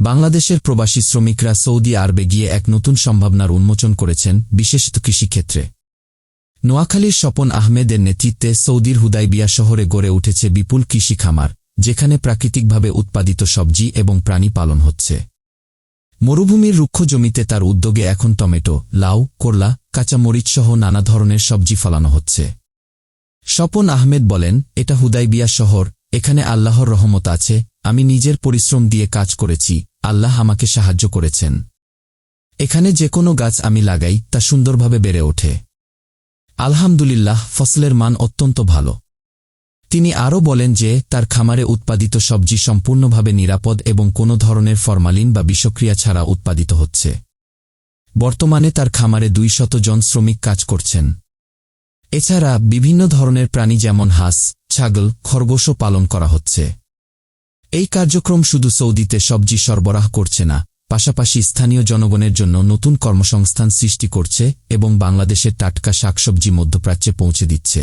বাংলাদেশের প্রবাসী শ্রমিকরা সৌদি আরবে গিয়ে এক নতুন সম্ভাবনার উন্মোচন করেছেন, বিশেষত কৃষিক্ষেত্রে। নোয়াখালীর স্বপন আহমেদের নেতৃত্বে সৌদির হুদাইবিয়া শহরে গড়ে উঠেছে বিপুল কৃষি খামার, যেখানে প্রাকৃতিকভাবে উৎপাদিত সবজি এবং প্রাণী পালন হচ্ছে। মরুভূমির রুক্ষ জমিতে তার উদ্যোগে এখন টমেটো, লাউ, করলা কাঁচামরিচসহ নানা ধরনের সবজি ফলানো হচ্ছে। স্বপন আহমেদ বলেন, এটা হুদাইবিয়া শহর, এখানে আল্লাহর রহমত আছে, আমি নিজের পরিশ্রম দিয়ে কাজ করেছি আল্লাহ আমাকে সাহায্য করেছেন। এখানে যে কোনো গাছ আমি লাগাই, তা সুন্দরভাবে বেড়ে ওঠে। আলহামদুলিল্লাহ, ফসলের মান অত্যন্ত ভালো। তিনি আরও বলেন যে, তার খামারে উৎপাদিত সবজি সম্পূর্ণভাবে নিরাপদ এবং কোনো ধরনের ফরমালিন বা বিষক্রিয়া ছাড়া উৎপাদিত হচ্ছে। বর্তমানে তার খামারে দুই শত জন শ্রমিক কাজ করছেন। এছাড়া বিভিন্ন ধরনের প্রাণী যেমন হাঁস, ছাগল, খরগোশও পালন করা হচ্ছে। এই কার্যক্রম শুধু সৌদিতে সবজি সরবরাহ করছে না, পাশাপাশি স্থানীয় জনগণের জন্য নতুন কর্মসংস্থান সৃষ্টি করছে এবং বাংলাদেশের টাটকা শাকসবজি মধ্যপ্রাচ্যে পৌঁছে দিচ্ছে।